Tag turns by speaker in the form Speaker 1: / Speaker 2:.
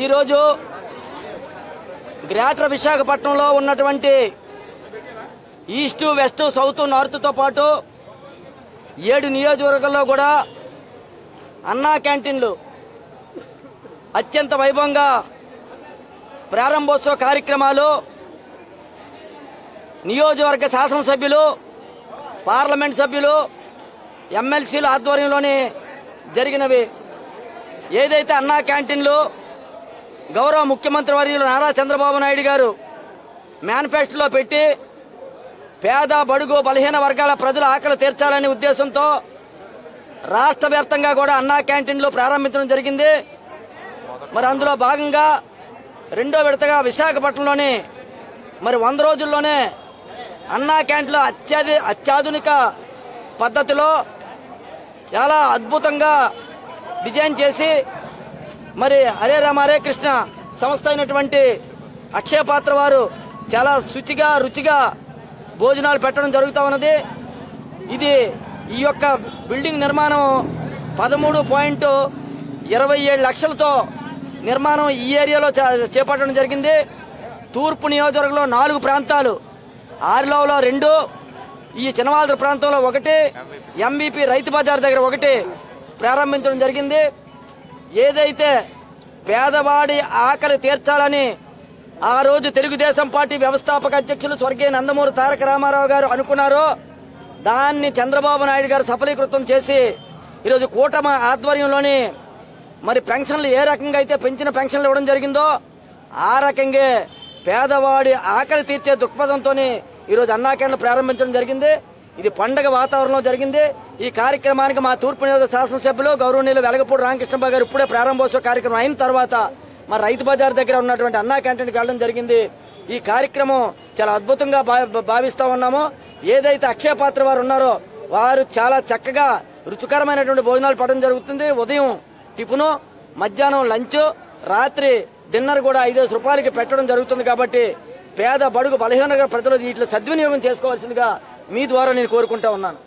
Speaker 1: ఈరోజు గ్రేటర్ విశాఖపట్నంలో ఉన్నటువంటి ఈస్ట్ వెస్ట్ సౌత్ నార్త్తో పాటు ఏడు నియోజకవర్గాల్లో కూడా అన్నా క్యాంటీన్లు అత్యంత వైభవంగా ప్రారంభోత్సవ కార్యక్రమాలు నియోజకవర్గ శాసనసభ్యులు పార్లమెంట్ సభ్యులు ఎమ్మెల్సీల ఆధ్వర్యంలోనే జరిగినవి. ఏదైతే అన్నా క్యాంటీన్లు గౌరవ ముఖ్యమంత్రి వర్యులు నారా చంద్రబాబు నాయుడు గారు మేనిఫెస్టోలో పెట్టి పేద బడుగు బలహీన వర్గాల ప్రజల ఆకలి తీర్చాలనే ఉద్దేశంతో రాష్ట్ర వ్యాప్తంగా కూడా అన్నా క్యాంటీన్లు ప్రారంభించడం జరిగింది. మరి అందులో భాగంగా రెండో విడతగా విశాఖపట్నంలోని మరి వంద రోజుల్లోనే అన్నా క్యాంటీన్లో అత్యాధి అత్యాధునిక పద్ధతిలో చాలా అద్భుతంగా డిజైన్ చేసి మరి హరే రామ హరే కృష్ణ సంస్థ అయినటువంటి అక్షయ పాత్ర వారు చాలా శుచిగా రుచిగా భోజనాలు పెట్టడం జరుగుతూ ఉన్నది. ఇది ఈ యొక్క బిల్డింగ్ నిర్మాణం పదమూడు పాయింట్ ఇరవై ఏడు లక్షలతో నిర్మాణం ఈ ఏరియాలో చేపట్టడం జరిగింది. తూర్పు నియోజకవర్గంలో నాలుగు ప్రాంతాలు ఆరిలోలో రెండు ఈ చినవాళ్ళ ప్రాంతంలో ఒకటి ఎంబీపీ రైతు బజార్ దగ్గర ఒకటి ప్రారంభించడం జరిగింది. ఏదైతే పేదవాడి ఆకలి తీర్చాలని ఆ రోజు తెలుగుదేశం పార్టీ వ్యవస్థాపక అధ్యక్షులు స్వర్గీయ నందమూరి తారక రామారావు గారు అనుకున్నారో దాన్ని చంద్రబాబు నాయుడు గారు సఫలీకృతం చేసి ఈరోజు కూటమి ఆధ్వర్యంలోని మరి పెన్షన్లు ఏ రకంగా అయితే పెంచిన పెన్షన్లు ఇవ్వడం జరిగిందో ఆ రకంగా పేదవాడి ఆకలి తీర్చే దృక్పథంతో ఈరోజు అన్నా ప్రారంభించడం జరిగింది. ఇది పండగ వాతావరణంలో జరిగింది. ఈ కార్యక్రమానికి మా తూర్పు నియోజక శాసనసభ్యులు గౌరవనీయులు వెలగపూడి రామకృష్ణబాబు గారు ఇప్పుడే ప్రారంభోత్సవ కార్యక్రమం అయిన తర్వాత మా రైతు బజార్ దగ్గర ఉన్నటువంటి అన్నా క్యాంటీన్కి వెళ్ళడం జరిగింది. ఈ కార్యక్రమం చాలా అద్భుతంగా భా- ఉన్నాము. ఏదైతే అక్షయ పాత్ర వారు ఉన్నారో వారు చాలా చక్కగా రుచికరమైనటువంటి భోజనాలు పడడం జరుగుతుంది. ఉదయం టిఫిను మధ్యాహ్నం లంచ్ రాత్రి డిన్నర్ కూడా ఐదేసి రూపాయలకి పెట్టడం జరుగుతుంది కాబట్టి పేద బడుగు బలహీనగా ప్రజలు వీటిలో సద్వినియోగం చేసుకోవాల్సిందిగా మీ ద్వారా నేను కోరుకుంటా ఉన్నాను.